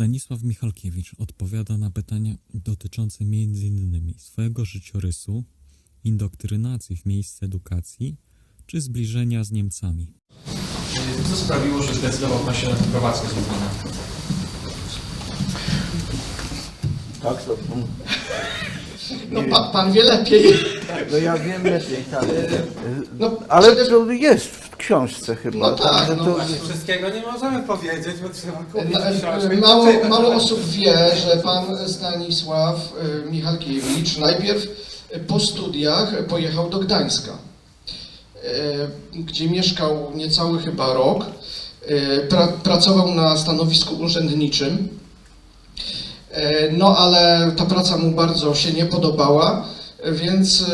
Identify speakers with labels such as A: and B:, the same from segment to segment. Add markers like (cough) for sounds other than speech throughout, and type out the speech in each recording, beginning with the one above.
A: Stanisław Michalkiewicz odpowiada na pytania dotyczące m.in. swojego życiorysu, indoktrynacji w miejsce edukacji czy zbliżenia z Niemcami.
B: Co sprawiło, że zdecydował Pan się na prowadzkę z Lublina?
C: Tak, to,
D: No pan, pan wie lepiej.
C: no ja wiem lepiej, tak.
D: No,
C: Ale
D: przede-
C: to jest w książce chyba.
D: No tak, no
C: to,
D: właśnie.
E: Wszystkiego nie możemy powiedzieć, bo trzeba kupić
D: Na-
E: książkę. i
D: Mało, mało osób wie, że pan Stanisław y, Michalkiewicz najpierw y, po studiach pojechał do Gdańska, y, gdzie mieszkał niecały chyba rok. Y, Pra, pracował na stanowisku urzędniczym. E, No ale ta praca mu bardzo się nie podobała, więc e,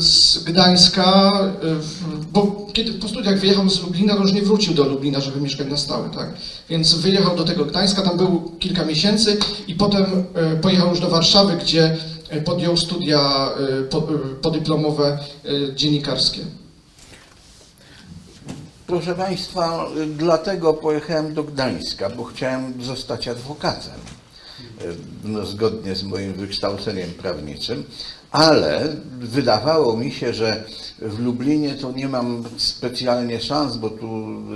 D: z Gdańska, e, bo kiedy po studiach wyjechał z Lublina, to już nie wrócił do Lublina, żeby mieszkać na stałe, tak? Więc wyjechał do tego Gdańska, tam był kilka miesięcy i potem e, pojechał już do Warszawy, gdzie podjął studia po- podyplomowe dziennikarskie.
C: proszę Państwa, dlatego pojechałem do Gdańska, bo chciałem zostać adwokatem. No, zgodnie z moim wykształceniem prawniczym, ale wydawało mi się, że w Lublinie to nie mam specjalnie szans, bo tu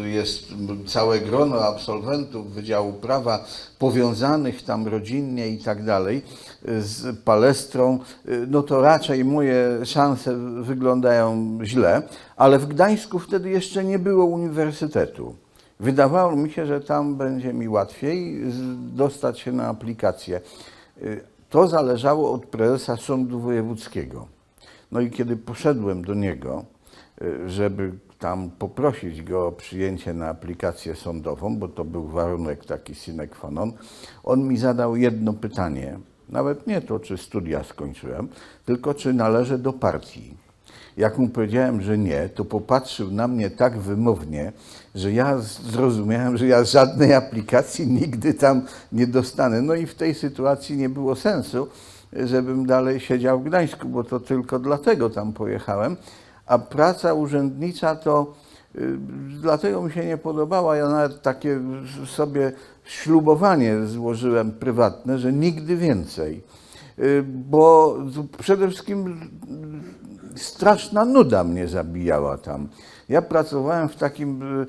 C: jest całe grono absolwentów Wydziału Prawa powiązanych tam rodzinnie i tak dalej z palestrą, no to raczej moje szanse wyglądają źle, ale w Gdańsku wtedy jeszcze nie było uniwersytetu. Wydawało mi się, że tam będzie mi łatwiej dostać się na aplikację. To zależało od prezesa Sądu Wojewódzkiego. No i kiedy poszedłem do niego, y, żeby tam poprosić go o przyjęcie na aplikację sądową, bo to był warunek taki sine qua non, on mi zadał jedno pytanie. Nawet nie to, czy studia skończyłem, tylko czy należę do partii. Jak mu powiedziałem, że nie, to popatrzył na mnie tak wymownie, że ja zrozumiałem, że ja żadnej aplikacji nigdy tam nie dostanę. No i w tej sytuacji nie było sensu, żebym dalej siedział w Gdańsku, bo to tylko dlatego tam pojechałem. A praca urzędnicza to y, dlatego mi się nie podobała. Ja nawet takie sobie ślubowanie złożyłem prywatne, że nigdy więcej. Y, Bo przede wszystkim straszna nuda mnie zabijała tam. Ja pracowałem w takim y,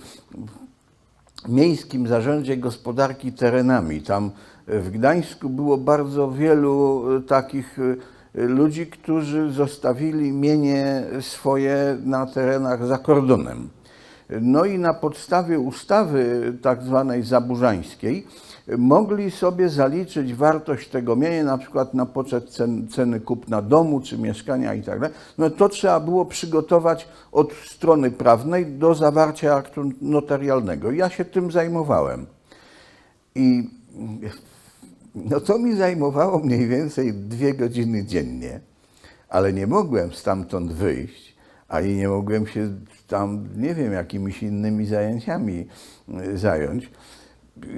C: miejskim zarządzie gospodarki terenami. Tam w Gdańsku było bardzo wielu y, takich ludzi, którzy zostawili mienie swoje na terenach za kordonem. No i na podstawie ustawy tak zwanej zaburzańskiej mogli sobie zaliczyć wartość tego mienia, na przykład na poczet cen, ceny kupna domu czy mieszkania i tak. No to trzeba było przygotować od strony prawnej do zawarcia aktu notarialnego. Ja się tym zajmowałem. I no to mi zajmowało mniej więcej dwie godziny dziennie, ale nie mogłem stamtąd wyjść, ani nie mogłem się tam, nie wiem, jakimiś innymi zajęciami y, zająć.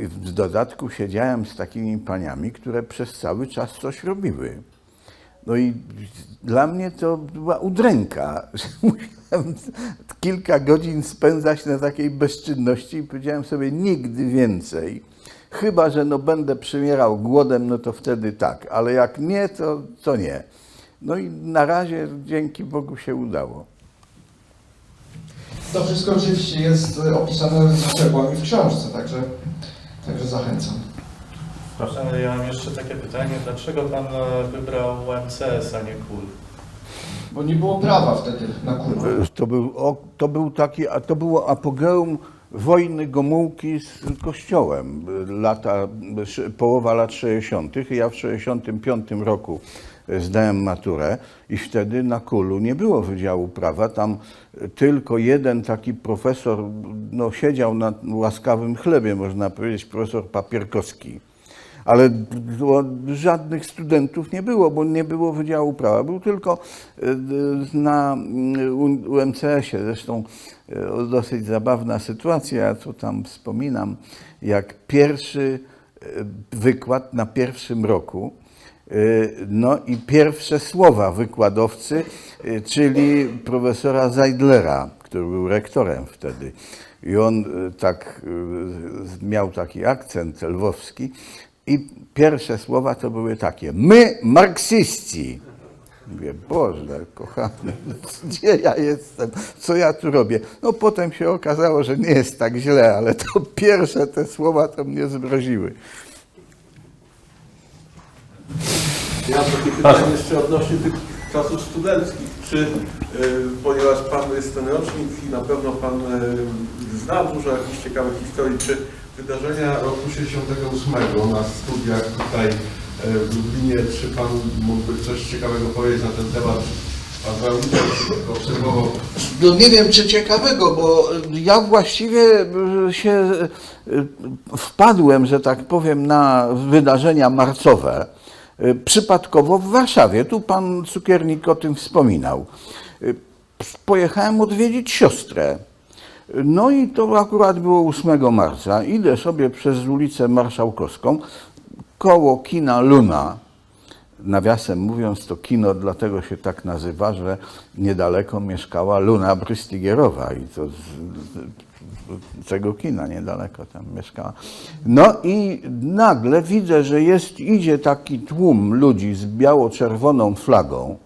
C: W dodatku siedziałem z takimi paniami, które przez cały czas coś robiły. No i dla mnie to była udręka, że (laughs) musiałem kilka godzin spędzać na takiej bezczynności i powiedziałem sobie nigdy więcej. Chyba, że no będę przymierał głodem, no to wtedy tak, ale jak nie, to, to nie. No i na razie dzięki Bogu się udało.
D: To wszystko oczywiście jest e, opisane ze szczegółami w książce, także, także zachęcam.
F: Proszę, ale ja mam jeszcze takie pytanie. Dlaczego Pan e, wybrał MCS, a nie KUL?
D: Bo nie było prawa wtedy na kurwa.
C: To był, o, to był taki, a to było apogeum wojny Gomułki z Kościołem. Lata, połowa lat 60. Ja w 65 roku zdałem maturę i wtedy na Kulu nie było Wydziału Prawa. Tam tylko jeden taki profesor no, siedział na łaskawym chlebie, można powiedzieć, profesor Papierkowski. Ale żadnych studentów nie było, bo nie było Wydziału Prawa. Był tylko y, na UMCS-ie. Zresztą y, dosyć zabawna sytuacja, ja to tam wspominam, jak pierwszy y, wykład na pierwszym roku, no i pierwsze słowa wykładowcy, y, czyli profesora Zeidlera, który był rektorem wtedy. I on y, tak y, miał taki akcent lwowski, I pierwsze słowa to były takie: My, marksisci. Mówię, Boże, kochany, (laughs) gdzie ja jestem? Co ja tu robię? No potem się okazało, że nie jest tak źle, ale to (laughs) pierwsze te słowa to mnie zmroziły.
G: Ja mam takie pytanie jeszcze odnośnie tych czasów studenckich. Czy, y, ponieważ Pan jest ten rocznik i na pewno Pan y, zna dużo jakichś ciekawych historii, czy wydarzenia roku 68 na studiach tutaj y, w Lublinie, czy Pan mógłby coś ciekawego powiedzieć na ten temat? Pan brał udział, czy obserwował?
C: No nie wiem, czy ciekawego, bo ja właściwie się wpadłem, że tak powiem, na wydarzenia marcowe. Y, Przypadkowo w Warszawie. Tu pan cukiernik o tym wspominał. Y, Pojechałem odwiedzić siostrę. No i to akurat było 8 marca. Idę sobie przez ulicę Marszałkowską koło kina Luna. Nawiasem mówiąc, to kino dlatego się tak nazywa, że niedaleko mieszkała Luna Brystygierowa i to z, z tego kina niedaleko tam mieszkała. No i nagle widzę, że jest, idzie taki tłum ludzi z biało-czerwoną flagą,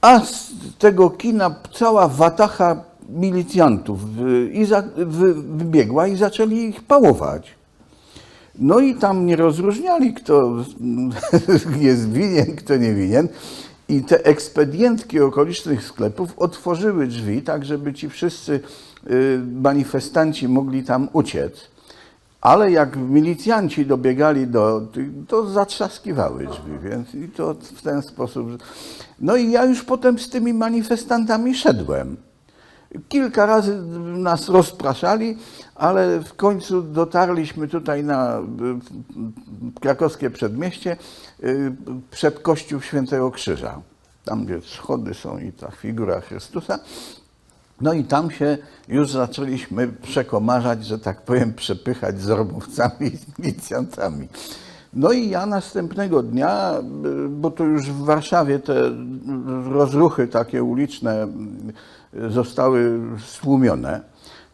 C: a z tego kina cała watacha milicjantów y, i za, wy, wybiegła i zaczęli ich pałować. No i tam nie rozróżniali, kto (laughs) jest winien, kto nie winien. I te ekspedientki okolicznych sklepów otworzyły drzwi, tak żeby ci wszyscy y, manifestanci mogli tam uciec. Ale jak milicjanci dobiegali do, to zatrzaskiwały drzwi, więc i to w ten sposób. No i ja już potem z tymi manifestantami szedłem. Kilka razy nas rozpraszali, ale w końcu dotarliśmy tutaj na krakowskie przedmieście y, przed kościół Świętego Krzyża. Tam, gdzie schody są i ta figura Chrystusa. No i tam się już zaczęliśmy przekomarzać, że tak powiem, przepychać z robowcami i z milicjantami. No i ja następnego dnia, y, bo to już w Warszawie te rozruchy takie uliczne zostały stłumione.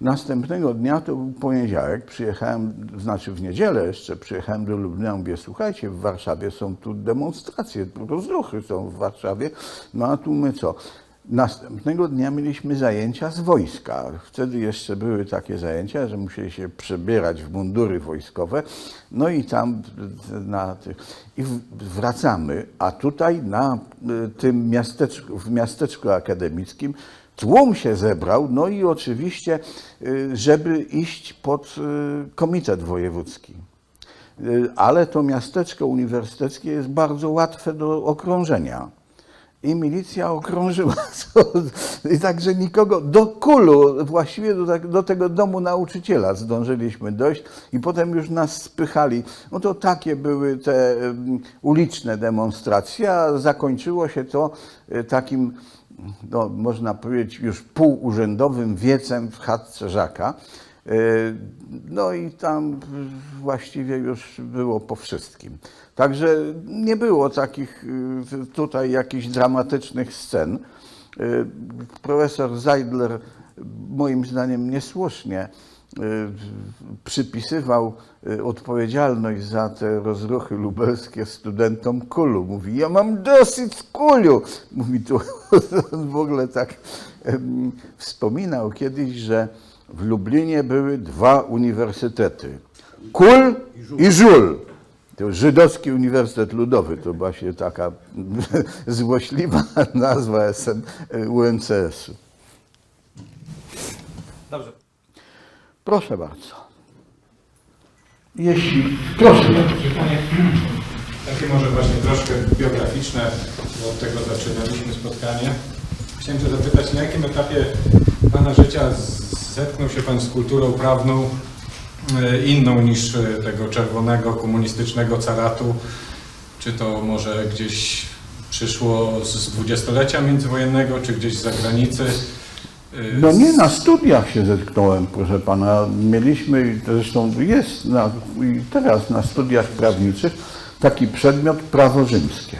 C: Następnego dnia, to był poniedziałek, przyjechałem, znaczy w niedzielę jeszcze, przyjechałem do Lublina, mówię, słuchajcie, w Warszawie są tu demonstracje, rozruchy są w Warszawie, no a tu my co? Następnego dnia mieliśmy zajęcia z wojska. Wtedy jeszcze były takie zajęcia, że musieli się przebierać w mundury wojskowe. No i tam na i wracamy, a tutaj na y, tym miasteczku, w miasteczku akademickim tłum się zebrał, no i oczywiście, y, żeby iść pod y, komitet wojewódzki. Y, Ale to miasteczko uniwersyteckie jest bardzo łatwe do okrążenia. I milicja okrążyła. (laughs) I także nikogo, do kulu, właściwie do, tak- do tego domu nauczyciela zdążyliśmy dojść i potem już nas spychali. No to takie były te uliczne demonstracje, a zakończyło się to takim, no, można powiedzieć, już półurzędowym wiecem w chatce Żaka. E, No i tam właściwie już było po wszystkim. Także nie było takich y, tutaj jakichś dramatycznych scen. Y, Profesor Zeidler moim zdaniem niesłusznie przypisywał y, odpowiedzialność za te rozruchy lubelskie studentom kulu. Mówi, ja mam dosyć kulu. Mówi tu, on (laughs) w ogóle tak wspominał kiedyś, że w Lublinie były dwa uniwersytety. Kul i Żul. To Żydowski Uniwersytet Ludowy, to właśnie taka (laughs) złośliwa (laughs) nazwa SM, UNCS-u.
B: Dobrze.
C: Proszę bardzo. Jeśli, proszę.
E: Pytanie takie może właśnie troszkę biograficzne, bo od tego zaczynaliśmy spotkanie. Chciałem się zapytać, na jakim etapie Pana życia zetknął się Pan z kulturą prawną e, inną niż e, tego czerwonego komunistycznego caratu? Czy to może gdzieś przyszło z dwudziestolecia międzywojennego, czy gdzieś z zagranicy?
C: No nie, na studiach się zetknąłem, proszę pana. Mieliśmy, zresztą jest na, teraz na studiach prawniczych taki przedmiot prawo rzymskie.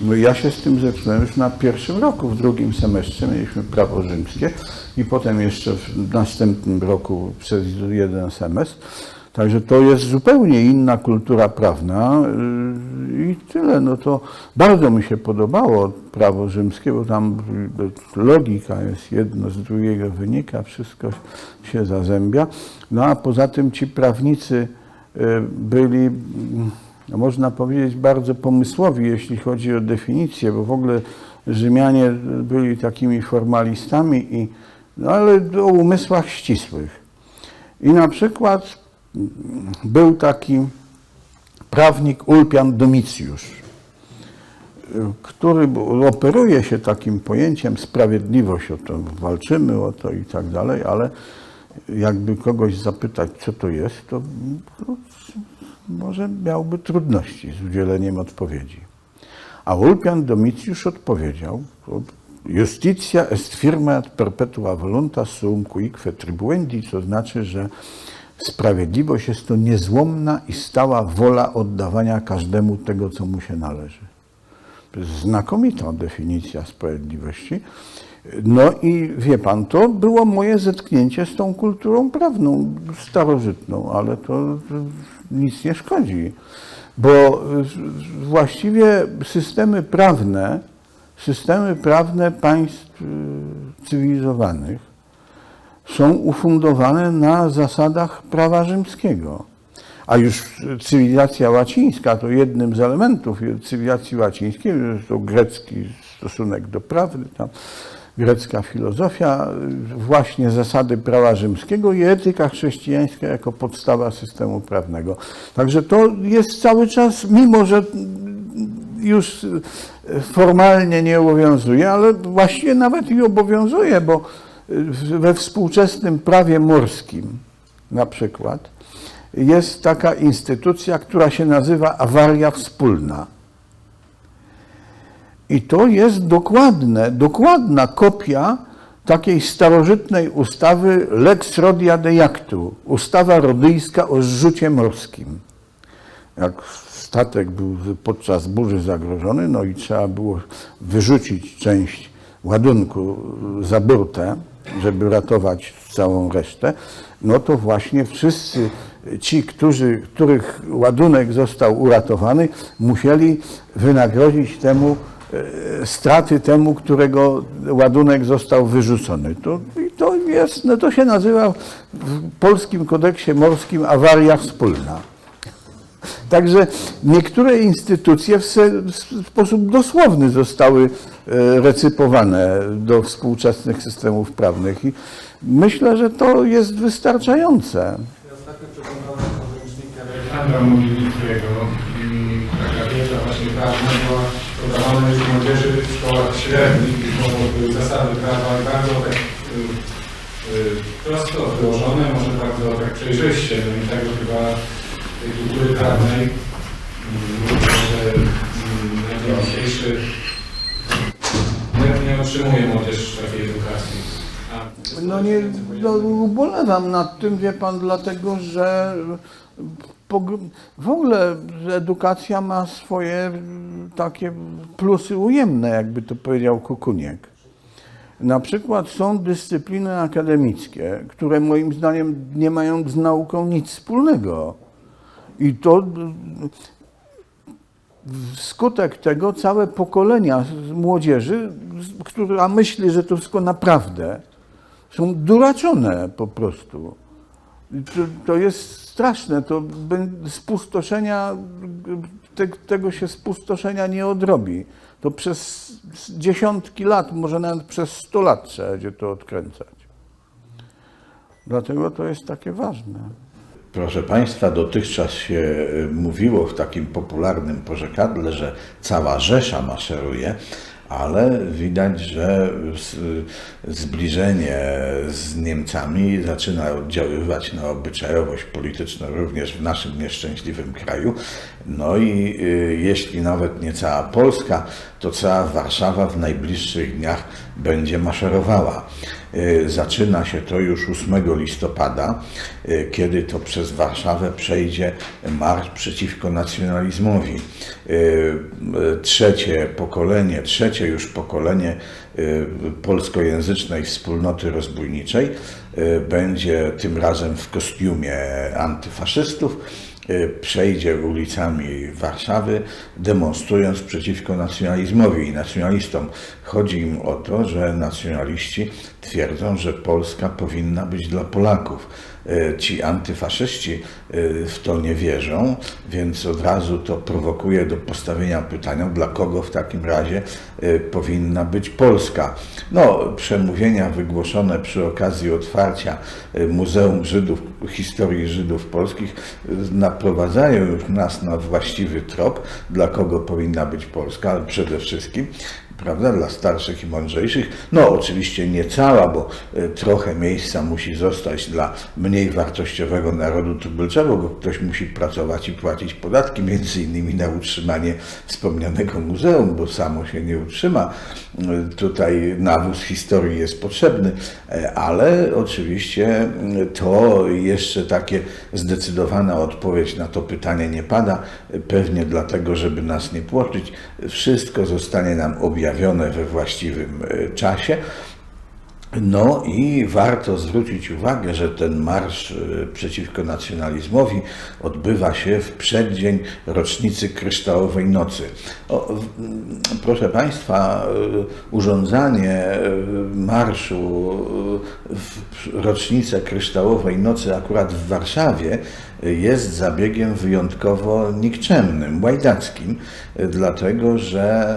C: No ja się z tym zetknąłem już na pierwszym roku, w drugim semestrze mieliśmy prawo rzymskie i potem jeszcze w następnym roku przez jeden semestr. Także to jest zupełnie inna kultura prawna yy, i tyle. No to bardzo mi się podobało prawo rzymskie, bo tam logika jest jedno z drugiego wynika, wszystko się zazębia. No a poza tym ci prawnicy yy, byli, no można powiedzieć, bardzo pomysłowi, jeśli chodzi o definicję, bo w ogóle Rzymianie byli takimi formalistami, i, no ale o umysłach ścisłych. I na przykład był taki prawnik Ulpian Domicjusz, który operuje się takim pojęciem sprawiedliwość, o to walczymy o to i tak dalej, ale jakby kogoś zapytać, co to jest, to, to może miałby trudności z udzieleniem odpowiedzi. A Ulpian Domicjusz odpowiedział, justitia est firma et perpetua voluntas sum cuique tribuendi, co znaczy, że sprawiedliwość jest to niezłomna i stała wola oddawania każdemu tego, co mu się należy. To jest znakomita definicja sprawiedliwości. No i wie pan, to było moje zetknięcie z tą kulturą prawną starożytną, ale to nic nie szkodzi, bo właściwie systemy prawne, systemy prawne państw y, cywilizowanych są ufundowane na zasadach prawa rzymskiego. A już cywilizacja łacińska to jednym z elementów cywilizacji łacińskiej, to grecki stosunek do prawdy, grecka filozofia, właśnie zasady prawa rzymskiego i etyka chrześcijańska jako podstawa systemu prawnego. Także to jest cały czas, mimo że już formalnie nie obowiązuje, ale właściwie nawet i obowiązuje, bo we współczesnym prawie morskim na przykład jest taka instytucja, która się nazywa awaria wspólna. I to jest dokładne, dokładna kopia takiej starożytnej ustawy Lex Rodia de Jactu, ustawa rodyjska o zrzucie morskim. Jak statek był podczas burzy zagrożony, no i trzeba było wyrzucić część ładunku za burtę, żeby ratować całą resztę, no to właśnie wszyscy ci, którzy, których ładunek został uratowany, musieli wynagrodzić temu e, straty temu, którego ładunek został wyrzucony. To, to jest, no to się nazywa w polskim kodeksie morskim awaria wspólna. Także niektóre instytucje w, sposób dosłowny zostały e, recypowane do współczesnych systemów prawnych i myślę, że to jest wystarczające.
E: Ja ostatnio przeglądałem podręcznik Aleksandra Mogilickiego taka wiedza właśnie prawna była podawana już młodzieży w szkołach średnich były zasady prawa bardzo tak y, y, prosto wyłożone, może bardzo tak przejrzyście, no i tego chyba tej kultury prawnej na dzień dzisiejszy nie, nie otrzymuje młodzież takiej edukacji.
C: No nie, no, ubolewam nad tym, wie pan, dlatego że w ogóle edukacja ma swoje mm, takie plusy ujemne, jakby to powiedział Kukuniek. Na przykład są dyscypliny akademickie, które moim zdaniem nie mają z nauką nic wspólnego. I to wskutek tego całe pokolenia młodzieży, która myśli, że to wszystko naprawdę, są duraczone po prostu. To, to jest straszne, to spustoszenia, te, tego się spustoszenia nie odrobi. To przez dziesiątki lat, może nawet przez sto lat trzeba będzie to odkręcać. Dlatego to jest takie ważne.
H: Proszę Państwa, dotychczas się y, mówiło w takim popularnym porzekadle, że cała Rzesza maszeruje, ale widać, że z- zbliżenie z Niemcami zaczyna oddziaływać na obyczajowość polityczną również w naszym nieszczęśliwym kraju. No i y, jeśli nawet nie cała Polska, to cała Warszawa w najbliższych dniach będzie maszerowała.
C: E, Zaczyna się to już 8 listopada, e, kiedy to przez Warszawę przejdzie marsz przeciwko nacjonalizmowi. E, Trzecie pokolenie, trzecie już pokolenie polskojęzycznej wspólnoty rozbójniczej będzie tym razem w kostiumie antyfaszystów przejdzie ulicami Warszawy, demonstrując przeciwko nacjonalizmowi i nacjonalistom. Chodzi im o to, że nacjonaliści twierdzą, że Polska powinna być dla Polaków. E, Ci antyfaszyści e, w to nie wierzą, więc od razu to prowokuje do postawienia pytania, dla kogo w takim razie e, powinna być Polska. No, przemówienia wygłoszone przy okazji otwarcia Muzeum Żydów, historii Żydów Polskich naprowadzają już nas na właściwy trop, dla kogo powinna być Polska, ale przede wszystkim prawda, dla starszych i mądrzejszych. No oczywiście nie cała, bo e, trochę miejsca musi zostać dla mniej wartościowego narodu tubylczego, bo ktoś musi pracować i płacić podatki, między innymi na utrzymanie wspomnianego muzeum, bo samo się nie utrzyma. E, Tutaj nawóz historii jest potrzebny, e, ale oczywiście to jeszcze takie zdecydowana odpowiedź na to pytanie nie pada, pewnie dlatego, żeby nas nie płoczyć. Wszystko zostanie nam objawione we właściwym e, czasie. No i warto zwrócić uwagę, że ten marsz e, przeciwko nacjonalizmowi odbywa się w przeddzień rocznicy Kryształowej Nocy. O, proszę Państwa, e, urządzanie marszu w rocznicę Kryształowej Nocy akurat w Warszawie jest zabiegiem wyjątkowo nikczemnym, łajdackim, dlatego że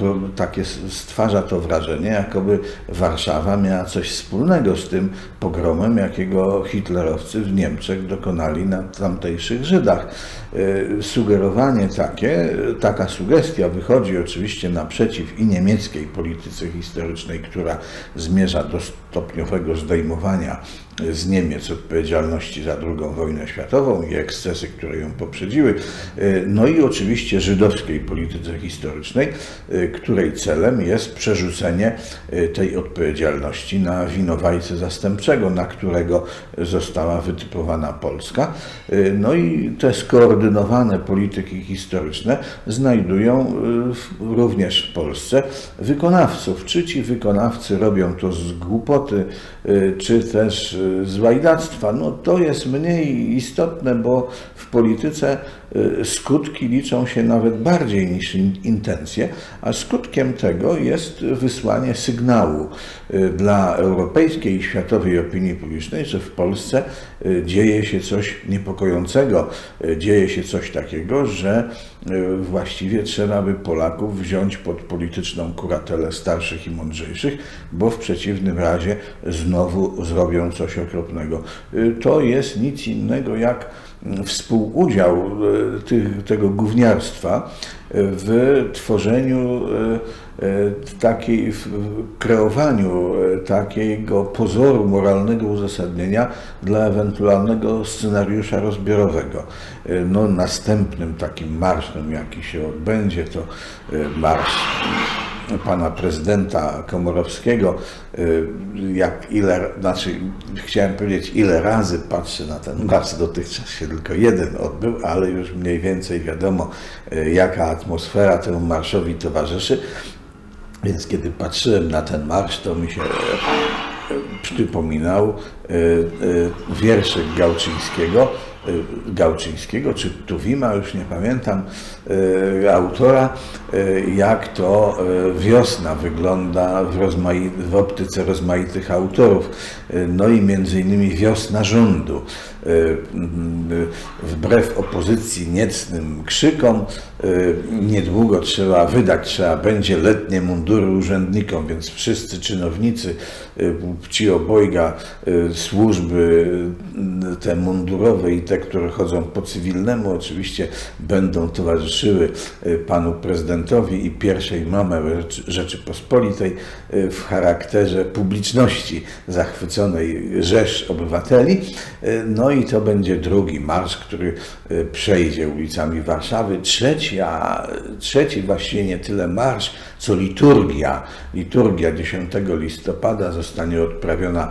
C: e, takie stwarza to wrażenie, jakoby Warszawa miała coś wspólnego z tym pogromem, jakiego hitlerowcy w Niemczech dokonali na tamtejszych Żydach. E, Sugerowanie takie, taka sugestia wychodzi oczywiście naprzeciw i niemieckiej polityce historycznej, która zmierza do stopniowego zdejmowania z Niemiec odpowiedzialności za II wojnę światową i ekscesy, które ją poprzedziły, e, no i oczywiście żydowskiej polityce historycznej, e, której celem jest przerzucenie e, tej odpowiedzialności na winowajcę zastępczego, na którego została wytypowana Polska. No i te skoordynowane polityki historyczne znajdują również w Polsce wykonawców. Czy ci wykonawcy robią to z głupoty, czy też z łajdactwa, no to jest mniej istotne, bo w polityce skutki liczą się nawet bardziej niż in- intencje, a skutkiem tego jest wysłanie sygnału e, dla europejskiej i światowej opinii publicznej, że w Polsce e, dzieje się coś niepokojącego, dzieje się coś takiego, że właściwie trzeba by Polaków wziąć pod polityczną kuratelę starszych i mądrzejszych, bo w przeciwnym razie znowu zrobią coś okropnego. To jest nic innego jak współudział e, tych, tego gówniarstwa e, w tworzeniu e, takiej, w kreowaniu takiego pozoru moralnego uzasadnienia dla ewentualnego scenariusza rozbiorowego. No, następnym takim marszem, jaki się odbędzie, to marsz pana prezydenta Komorowskiego, y, jak ile, znaczy chciałem powiedzieć ile razy patrzę na ten marsz, dotychczas się tylko jeden odbył, ale już mniej więcej wiadomo y, jaka atmosfera temu marszowi towarzyszy, więc kiedy patrzyłem na ten marsz, to mi się e, przypominał wierszyk Gałczyńskiego, Gałczyńskiego czy Tuwima, już nie pamiętam, e, autora, e, jak to wiosna wygląda w, w optyce rozmaitych autorów. No i między innymi wiosna rządu. Wbrew opozycji niecnym krzykom, niedługo trzeba wydać, trzeba będzie letnie mundury urzędnikom, więc wszyscy czynownicy, e, ci obojga e, służby te mundurowe i te które chodzą po cywilnemu, oczywiście będą towarzyszyły y, panu prezydentowi i pierwszej Rzeczy- Rzeczypospolitej y, w charakterze publiczności zachwyconej rzesz obywateli. Y, No i to będzie drugi marsz, który y, przejdzie ulicami Warszawy. Trzeci, a trzeci właściwie nie tyle marsz, co liturgia. Liturgia 10 listopada zostanie odprawiona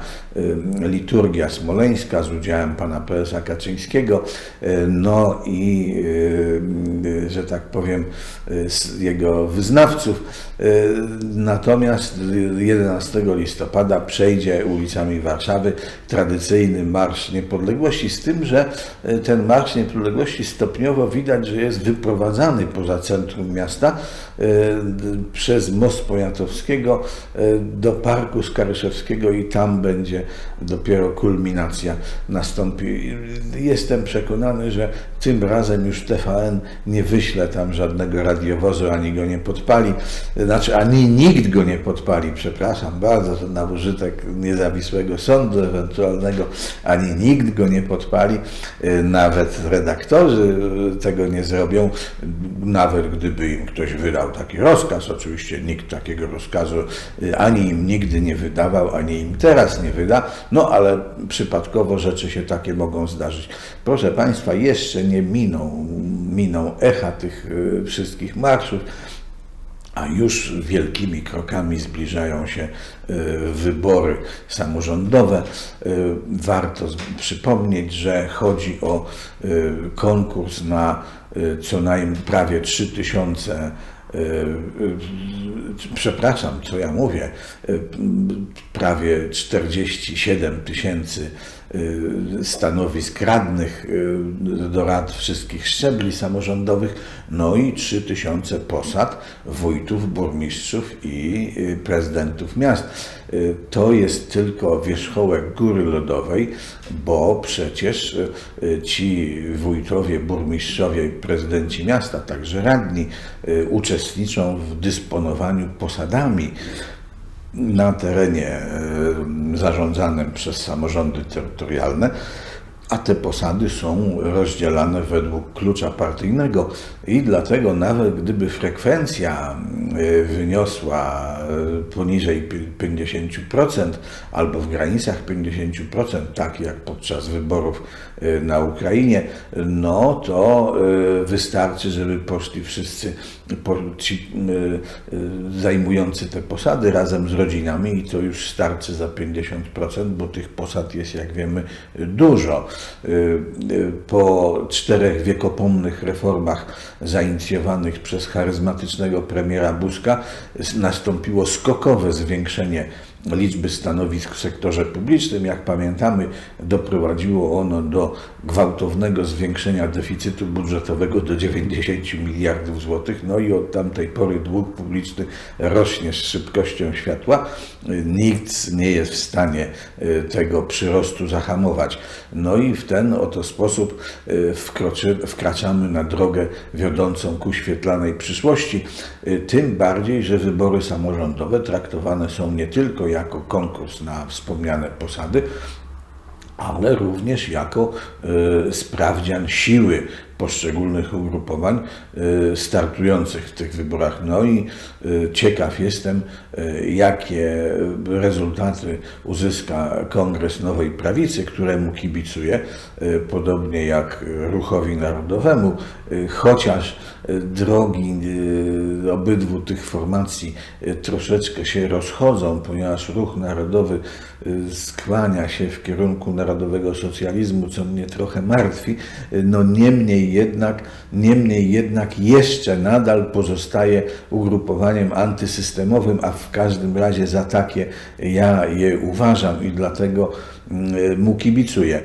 C: liturgia smoleńska z udziałem pana prezesa Kaczyńskiego, y, no i, y, y, że tak powiem, y, jego wyznawców. Y, Natomiast 11 listopada przejdzie ulicami Warszawy tradycyjny Marsz Niepodległości, z tym, że y, ten Marsz Niepodległości stopniowo widać, że jest wyprowadzany poza centrum miasta y, przez Most Poniatowskiego y, do Parku Skaryszewskiego i tam będzie dopiero kulminacja nastąpi. Jestem przekonany, że tym razem już TVN nie wyśle tam żadnego radiowozu, ani go nie podpali, znaczy ani nikt go nie podpali, przepraszam bardzo, to na użytek niezawisłego sądu ewentualnego, ani nikt go nie podpali, y, nawet redaktorzy tego nie zrobią, nawet gdyby im ktoś wydał taki rozkaz, oczywiście nikt takiego rozkazu y, ani im nigdy nie wydawał, ani im teraz nie no ale przypadkowo rzeczy się takie mogą zdarzyć. Proszę Państwa, jeszcze nie miną, miną echa tych y, wszystkich marszów, a już wielkimi krokami zbliżają się y, wybory samorządowe. Y, Warto przypomnieć, że chodzi o konkurs na co najmniej prawie 3000 y, y, przepraszam, co ja mówię, y, prawie 47 tysięcy y, stanowisk radnych y, do rad wszystkich szczebli samorządowych, no i 3 tysiące posad wójtów, burmistrzów i y, prezydentów miast. Y, To jest tylko wierzchołek góry lodowej, bo przecież y, y, ci wójtowie, burmistrzowie i prezydenci miasta, także radni, y, uczestniczą w dysponowaniu posadami na terenie e, zarządzanym przez samorządy terytorialne, a te posady są rozdzielane według klucza partyjnego. I dlatego nawet gdyby frekwencja e, wyniosła poniżej pi- 50% albo w granicach 50%, tak jak podczas wyborów e, na Ukrainie, no to e, wystarczy, żeby poszli wszyscy ci e, zajmujący te posady razem z rodzinami i to już starczy za 50%, bo tych posad jest, jak wiemy, dużo. Po czterech wiekopomnych reformach zainicjowanych przez charyzmatycznego premiera Buzka s- nastąpiło skokowe zwiększenie liczby stanowisk w sektorze publicznym. Jak pamiętamy, doprowadziło ono do gwałtownego zwiększenia deficytu budżetowego do 90 miliardów złotych. No i od tamtej pory dług publiczny rośnie z szybkością światła. Nikt nie jest w stanie y, tego przyrostu zahamować. No i w ten oto sposób y, wkroczy, wkraczamy na drogę wiodącą ku świetlanej przyszłości. Y, Tym bardziej, że wybory samorządowe traktowane są nie tylko jako konkurs na wspomniane posady, ale również jako y, sprawdzian siły poszczególnych ugrupowań y, startujących w tych wyborach. No i y, ciekaw jestem, y, jakie rezultaty uzyska Kongres Nowej Prawicy, któremu kibicuję, podobnie jak Ruchowi Narodowemu, chociaż drogi obydwu tych formacji troszeczkę się rozchodzą, ponieważ Ruch Narodowy skłania się w kierunku narodowego socjalizmu, co mnie trochę martwi. No niemniej jednak, niemniej jednak jeszcze nadal pozostaje ugrupowaniem antysystemowym, a w każdym razie za takie ja je uważam i dlatego mm, mu kibicuję.